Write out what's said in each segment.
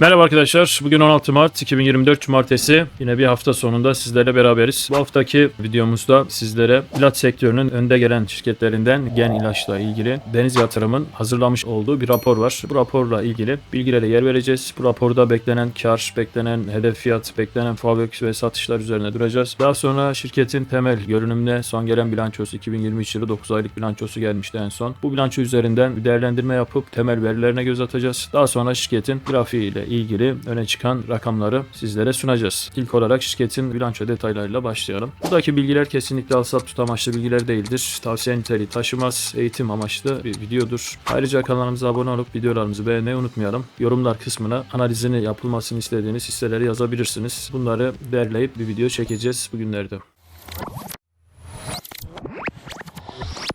Merhaba arkadaşlar. Bugün 16 Mart 2024 Cumartesi. Yine bir hafta sonunda sizlerle beraberiz. Bu haftaki videomuzda sizlere ilaç sektörünün önde gelen şirketlerinden Gen İlaç'la ilgili Deniz Yatırım'ın hazırlamış olduğu bir rapor var. Bu raporla ilgili bilgilere yer vereceğiz. Bu raporda beklenen kar, beklenen hedef fiyat, beklenen fabrik ve satışlar üzerine duracağız. Daha sonra şirketin temel görünümüne son gelen bilançosu 2023 yılı 9 aylık bilançosu gelmişti en son. Bu bilanço üzerinden bir değerlendirme yapıp temel verilerine göz atacağız. Daha sonra şirketin grafiği ile ilgili öne çıkan rakamları sizlere sunacağız. İlk olarak şirketin bilanço detaylarıyla başlayalım. Buradaki bilgiler kesinlikle alsat tut amaçlı bilgiler değildir. Tavsiye niteliği taşımaz, eğitim amaçlı bir videodur. Ayrıca kanalımıza abone olup videolarımızı beğenmeyi unutmayalım. Yorumlar kısmına analizini yapılmasını istediğiniz hisseleri yazabilirsiniz. Bunları derleyip bir video çekeceğiz bugünlerde.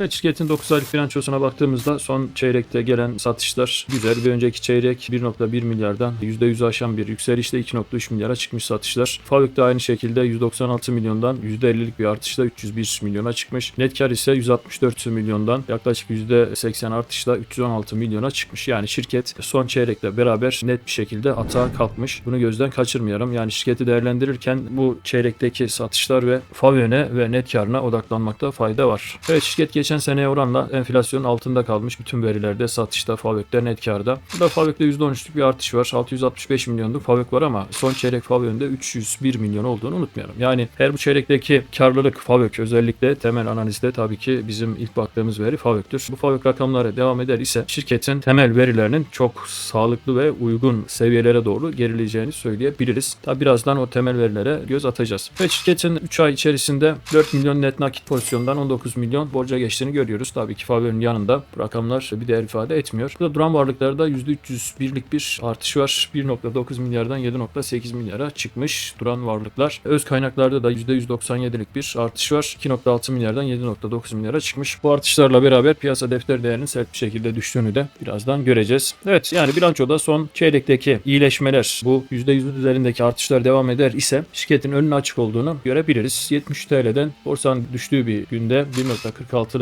Evet, şirketin 9 aylık bilançosuna baktığımızda son çeyrekte gelen satışlar güzel. Bir önceki çeyrek 1.1 milyardan %100 aşan bir yükselişle 2.3 milyara çıkmış satışlar. Fabrik de aynı şekilde 196 milyondan %50'lik bir artışla 301 milyona çıkmış. Net kar ise 164 milyondan yaklaşık %80 artışla 316 milyona çıkmış. Yani şirket son çeyrekle beraber net bir şekilde atağa kalkmış. Bunu gözden kaçırmayalım. Yani şirketi değerlendirirken bu çeyrekteki satışlar ve FAV yöne ve net karına odaklanmakta fayda var. Evet şirket geçen seneye oranla enflasyonun altında kalmış bütün verilerde satışta, fabrikte, net karda. Burada fabrikte %13'lük bir artış var. 665 milyonluk fabrik var ama son çeyrek yönünde 301 milyon olduğunu unutmayalım. Yani her bu çeyrekteki karlılık fabrik özellikle temel analizde tabii ki bizim ilk baktığımız veri fabriktir. Bu fabrik rakamları devam eder ise şirketin temel verilerinin çok sağlıklı ve uygun seviyelere doğru gerileyeceğini söyleyebiliriz. Tabi birazdan o temel verilere göz atacağız. Ve şirketin 3 ay içerisinde 4 milyon net nakit pozisyondan 19 milyon borca geçtiğini görüyoruz. Tabii ki Faber'in yanında bu rakamlar bir değer ifade etmiyor. Burada duran varlıklarda %301'lik bir artış var. 1.9 milyardan 7.8 milyara çıkmış duran varlıklar. Öz kaynaklarda da %197'lik bir artış var. 2.6 milyardan 7.9 milyara çıkmış. Bu artışlarla beraber piyasa defter değerinin sert bir şekilde düştüğünü de birazdan göreceğiz. Evet yani bilançoda son çeyrekteki iyileşmeler bu %100'ün üzerindeki artışlar devam eder ise şirketin önünü açık olduğunu görebiliriz. 73 TL'den borsanın düştüğü bir günde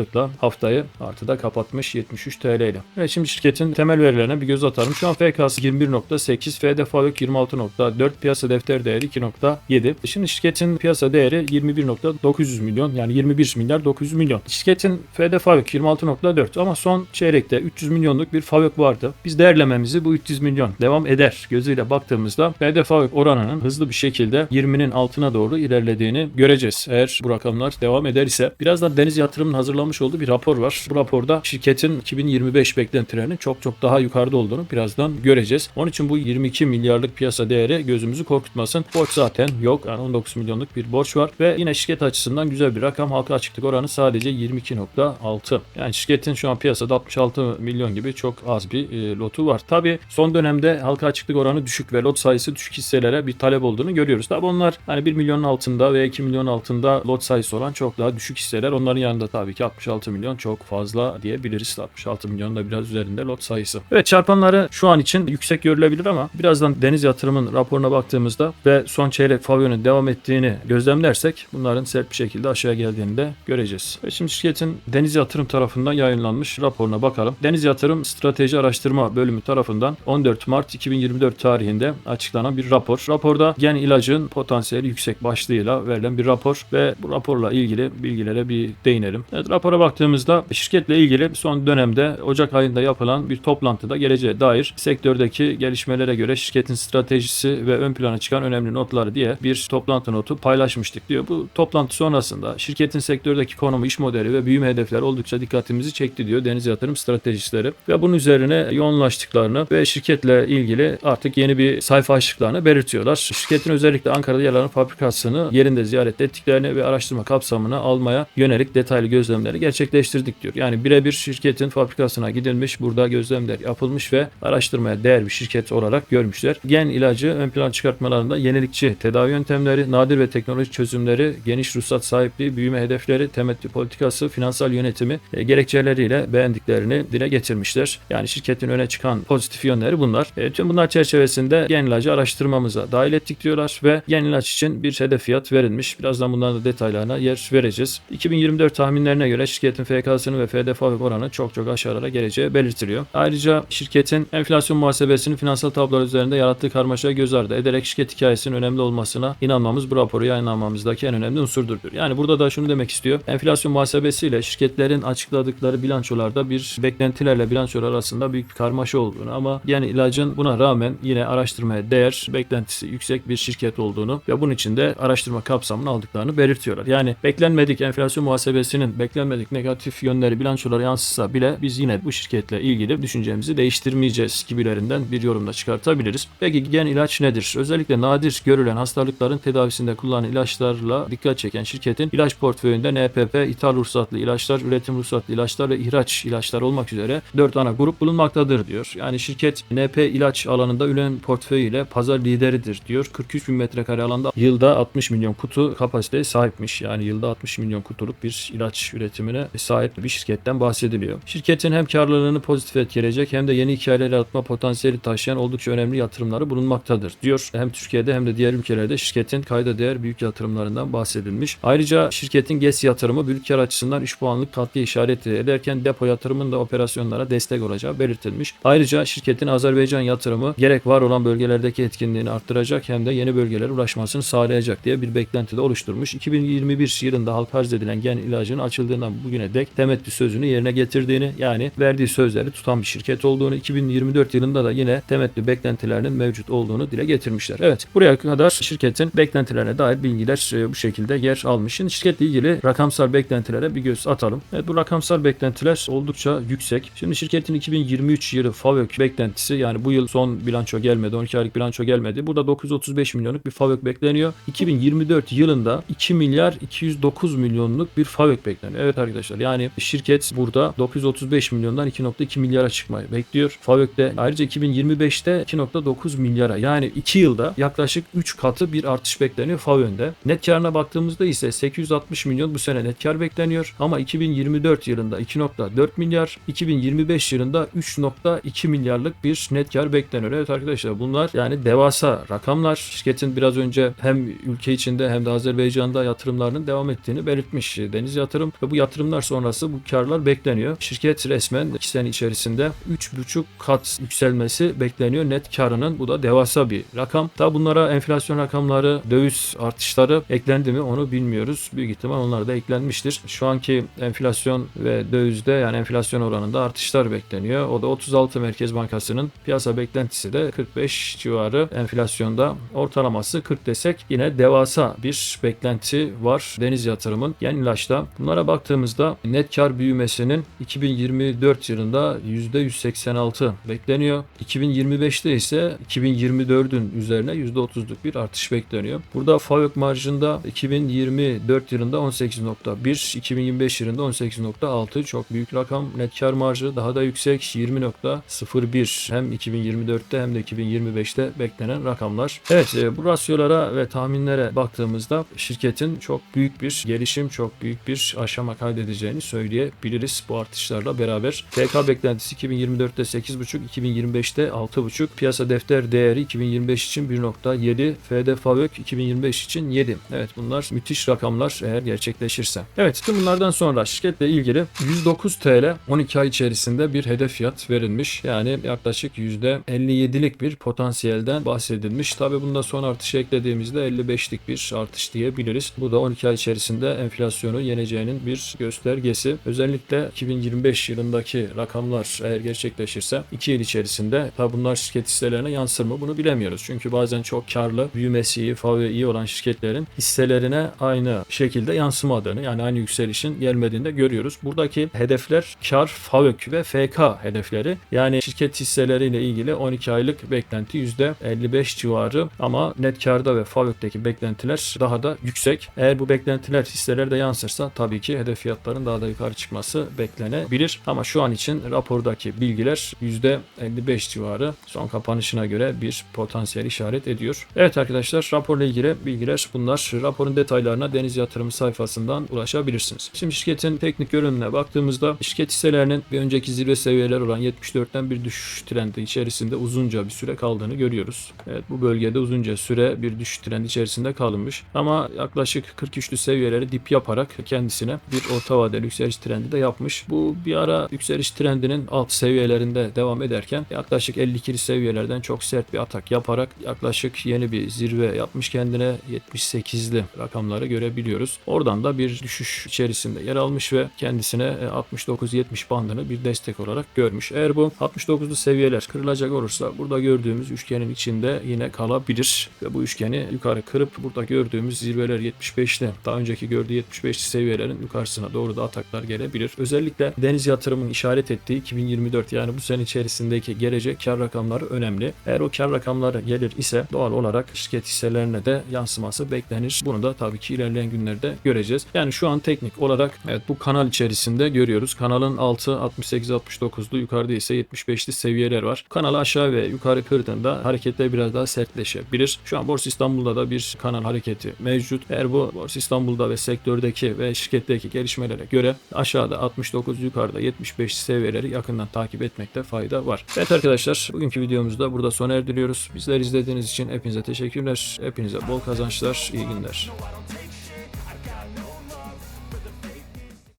1.46'lıkla haftayı artıda kapatmış 73 TL ile. Evet şimdi şirketin temel verilerine bir göz atalım. Şu an FK'sı 21.8, FD Fabrik 26.4, piyasa defter değeri 2.7. Şimdi şirketin piyasa değeri 21.900 milyon yani 21 milyar 900 milyon. Şirketin FD Fabrik 26.4 ama son çeyrekte 300 milyonluk bir fabrik vardı. Biz değerlememizi bu 300 milyon devam eder gözüyle baktığımızda FD oranının hızlı bir şekilde 20'nin altına doğru ilerlediğini göreceğiz. Eğer bu rakamlar devam eder ise birazdan Deniz Yatırım'ın hazırlamış olduğu bir rapor var. Bu raporda şirketin 2025 beklentilerinin çok çok daha yukarıda olduğunu birazdan göreceğiz. Onun için bu 22 milyarlık piyasa değeri gözümüzü korkutmasın. Borç zaten yok. Yani 19 milyonluk bir borç var ve yine şirket açısından güzel bir rakam. Halka açıklık oranı sadece 22.6. Yani şirketin şu an piyasada 66 milyon gibi çok az bir e, lotu var. Tabi son dönemde halka açıklık oranı düşük ve lot sayısı düşük hisselere bir talep olduğunu görüyoruz. Tabi onlar hani 1 milyonun altında veya 2 milyon altında lot sayısı olan çok daha düşük hisseler. Onların yanında tabii ki 66 milyon çok fazla diyebiliriz. 66 milyon da biraz üzerinde lot sayısı. Evet çarpanları şu an için yüksek görülebilir ama birazdan Deniz Yatırım'ın raporuna baktığımızda ve son çeyrek favyonun devam ettiğini gözlemlersek bunların sert bir şekilde aşağı geldiğini de göreceğiz. Ve şimdi şirketin Deniz Yatırım tarafından yayınlanmış raporuna bakalım. Deniz Yatırım Strateji Araştırma Bölümü tarafından 14 Mart 2024 tarihinde açıklanan bir rapor. Raporda gen ilacın potansiyeli yüksek başlığıyla verilen bir rapor ve bu raporla ilgili bilgilere bir değinelim. Evet, rapora baktığımızda şirketle ilgili son dönemde Ocak ayında yapılan bir toplantıda geleceğe dair sektördeki gelişmelere göre şirketin stratejisi ve ön plana çıkan önemli notları diye bir toplantı notu paylaşmıştık diyor. Bu toplantı sonrasında şirketin sektördeki konumu, iş modeli ve büyüme hedefleri oldukça dikkatimizi çekti diyor Deniz Yatırım Stratejistleri ve bunun üzerine yoğunlaştıklarını ve şirketle ilgili artık yeni bir sayfa açtıklarını belirtiyorlar. Şirketin özellikle Ankara'da yer alan fabrikasını yerinde ziyaret ettiklerini ve araştırma kapsamına almaya yönelik detaylı gözlemleri gerçekleştirdik diyor. Yani birebir şirketin fabrikasına gidilmiş, burada gözlemler yapılmış ve araştırmaya değer bir şirket olarak görmüşler. Gen ilacı ön plan çıkartmalarında yenilikçi tedavi yöntemleri, nadir ve teknolojik çözümleri, geniş ruhsat sahipliği, büyüme hedefleri, temettü politikası, finansal yönetimi e, gerekçeleriyle beğendiklerini dile getirmişler. Yani şirketin öne çıkan pozitif yönleri bunlar. E, tüm bunlar çerçevesinde gen ilacı araştırmamıza dahil ettik diyorlar ve gen ilaç için bir hedef fiyat verilmiş. Birazdan bunların da detaylarına yer vereceğiz. 2024 tahminlerine göre ile şirketin FK'sının ve FD fabrik oranı çok çok aşağılara geleceği belirtiliyor. Ayrıca şirketin enflasyon muhasebesinin finansal tablolar üzerinde yarattığı karmaşayı göz ardı ederek şirket hikayesinin önemli olmasına inanmamız bu raporu yayınlamamızdaki en önemli unsurdur. Yani burada da şunu demek istiyor. Enflasyon muhasebesiyle şirketlerin açıkladıkları bilançolarda bir beklentilerle bilançolar arasında büyük bir karmaşa olduğunu ama yani ilacın buna rağmen yine araştırmaya değer, beklentisi yüksek bir şirket olduğunu ve bunun için de araştırma kapsamını aldıklarını belirtiyorlar. Yani beklenmedik enflasyon muhasebesinin beklenmedik negatif yönleri bilançolara yansısa bile biz yine bu şirketle ilgili düşüncemizi değiştirmeyeceğiz gibilerinden bir yorumda çıkartabiliriz. Peki gen ilaç nedir? Özellikle nadir görülen hastalıkların tedavisinde kullanılan ilaçlarla dikkat çeken şirketin ilaç portföyünde NPP, ithal ruhsatlı ilaçlar, üretim ruhsatlı ilaçlar ve ihraç ilaçlar olmak üzere 4 ana grup bulunmaktadır diyor. Yani şirket NP ilaç alanında ürün portföyüyle pazar lideridir diyor. 43 bin metrekare alanda yılda 60 milyon kutu kapasiteye sahipmiş. Yani yılda 60 milyon kutuluk bir ilaç üretimine sahip bir şirketten bahsediliyor. Şirketin hem karlılığını pozitif etkileyecek hem de yeni hikayeler yaratma potansiyeli taşıyan oldukça önemli yatırımları bulunmaktadır diyor. Hem Türkiye'de hem de diğer ülkelerde şirketin kayda değer büyük yatırımlarından bahsedilmiş. Ayrıca şirketin GES yatırımı büyük kar açısından 3 puanlık katkı işaret ederken depo yatırımının da operasyonlara destek olacağı belirtilmiş. Ayrıca şirketin Azerbaycan yatırımı gerek var olan bölgelerdeki etkinliğini arttıracak hem de yeni bölgelere ulaşmasını sağlayacak diye bir beklenti de oluşturmuş. 2021 yılında halka arz edilen gen ilacının açıldığından bugüne dek temettü sözünü yerine getirdiğini yani verdiği sözleri tutan bir şirket olduğunu 2024 yılında da yine temettü beklentilerinin mevcut olduğunu dile getirmişler. Evet buraya kadar şirketin beklentilerine dair bilgiler e, bu şekilde yer almış. Şimdi şirketle ilgili rakamsal beklentilere bir göz atalım. Evet bu rakamsal beklentiler oldukça yüksek. Şimdi şirketin 2023 yılı FAVÖK beklentisi yani bu yıl son bilanço gelmedi. 12 aylık bilanço gelmedi. Burada 935 milyonluk bir FAVÖK bekleniyor. 2024 yılında 2 milyar 209 milyonluk bir FAVÖK bekleniyor. Evet arkadaşlar yani şirket burada 935 milyondan 2.2 milyara çıkmayı bekliyor. FAVÖK'te ayrıca 2025'te 2.9 milyara yani 2 yılda yaklaşık 3 katı bir artış bekleniyor FAVÖK'te. Net karına baktığımızda ise 860 milyon bu sene net kar bekleniyor ama 2024 yılında 2.4 milyar, 2025 yılında 3.2 milyarlık bir net kar bekleniyor. Evet arkadaşlar bunlar yani devasa rakamlar. Şirketin biraz önce hem ülke içinde hem de Azerbaycan'da yatırımlarının devam ettiğini belirtmiş Deniz Yatırım ve bu yatırımlar sonrası bu karlar bekleniyor. Şirket resmen 2 sene içerisinde 3.5 kat yükselmesi bekleniyor net karının. Bu da devasa bir rakam. Tabi bunlara enflasyon rakamları, döviz artışları eklendi mi onu bilmiyoruz. Büyük ihtimal onlar da eklenmiştir. Şu anki enflasyon ve dövizde yani enflasyon oranında artışlar bekleniyor. O da 36 Merkez Bankası'nın piyasa beklentisi de 45 civarı enflasyonda ortalaması 40 desek yine devasa bir beklenti var Deniz Yatırım'ın. Yani ilaçta bunlara baktığımızda net kar büyümesinin 2024 yılında %186 bekleniyor. 2025'te ise 2024'ün üzerine %30'luk bir artış bekleniyor. Burada FAVÖK marjında 2024 yılında 18.1, 2025 yılında 18.6 çok büyük rakam. Net kar marjı daha da yüksek 20.01 hem 2024'te hem de 2025'te beklenen rakamlar. Evet e, bu rasyolara ve tahminlere baktığımızda şirketin çok büyük bir gelişim, çok büyük bir aşama kaydedeceğini söyleyebiliriz bu artışlarla beraber. TK beklentisi 2024'te 8.5, 2025'te 6.5. Piyasa defter değeri 2025 için 1.7, FD FAVÖK 2025 için 7. Evet bunlar müthiş rakamlar eğer gerçekleşirse. Evet tüm bunlardan sonra şirketle ilgili 109 TL 12 ay içerisinde bir hedef fiyat verilmiş. Yani yaklaşık %57'lik bir potansiyelden bahsedilmiş. Tabi bunda son artışı eklediğimizde 55'lik bir artış diyebiliriz. Bu da 12 ay içerisinde enflasyonu yeneceğinin bir göstergesi. Özellikle 2025 yılındaki rakamlar eğer gerçekleşirse 2 yıl içerisinde tabi bunlar şirket hisselerine yansır mı bunu bilemiyoruz. Çünkü bazen çok karlı, büyümesi iyi, favori iyi olan şirketlerin hisselerine aynı şekilde yansımadığını yani aynı yükselişin gelmediğini de görüyoruz. Buradaki hedefler kar, FAVÖK ve FK hedefleri. Yani şirket hisseleriyle ilgili 12 aylık beklenti %55 civarı ama net karda ve FAVÖK'teki beklentiler daha da yüksek. Eğer bu beklentiler hisselerde yansırsa tabii ki hedef fiyatların daha da yukarı çıkması beklenebilir. Ama şu an için rapordaki bilgiler %55 civarı son kapanışına göre bir potansiyel işaret ediyor. Evet arkadaşlar raporla ilgili bilgiler bunlar. Raporun detaylarına Deniz Yatırım sayfasından ulaşabilirsiniz. Şimdi şirketin teknik görünümüne baktığımızda şirket hisselerinin bir önceki zirve seviyeler olan 74'ten bir düşüş trendi içerisinde uzunca bir süre kaldığını görüyoruz. Evet bu bölgede uzunca süre bir düşüş trendi içerisinde kalınmış. Ama yaklaşık 43'lü seviyeleri dip yaparak kendisine bir orta yükseliş trendi de yapmış. Bu bir ara yükseliş trendinin alt seviyelerinde devam ederken yaklaşık 52'li seviyelerden çok sert bir atak yaparak yaklaşık yeni bir zirve yapmış kendine 78'li rakamları görebiliyoruz. Oradan da bir düşüş içerisinde yer almış ve kendisine e, 69-70 bandını bir destek olarak görmüş. Eğer bu 69'lu seviyeler kırılacak olursa burada gördüğümüz üçgenin içinde yine kalabilir ve bu üçgeni yukarı kırıp burada gördüğümüz zirveler 75'li daha önceki gördüğü 75'li seviyelerin yukarısına doğru da ataklar gelebilir. Özellikle deniz yatırımın işaret ettiği 2024 yani bu sene içerisindeki gelecek kar rakamları önemli. Eğer o kar rakamları gelir ise doğal olarak şirket hisselerine de yansıması beklenir. Bunu da tabii ki ilerleyen günlerde göreceğiz. Yani şu an teknik olarak evet bu kanal içerisinde görüyoruz. Kanalın altı 68-69'lu yukarıda ise 75'li seviyeler var. Kanalı aşağı ve yukarı kırdığında hareketler biraz daha sertleşebilir. Şu an Borsa İstanbul'da da bir kanal hareketi mevcut. Eğer bu Borsa İstanbul'da ve sektördeki ve şirketteki gelişmelere göre aşağıda 69 yukarıda 75 seviyeleri yakından takip etmekte fayda var. Evet arkadaşlar bugünkü videomuzda burada sona erdiriyoruz. Bizler izlediğiniz için hepinize teşekkürler. Hepinize bol kazançlar, iyi günler.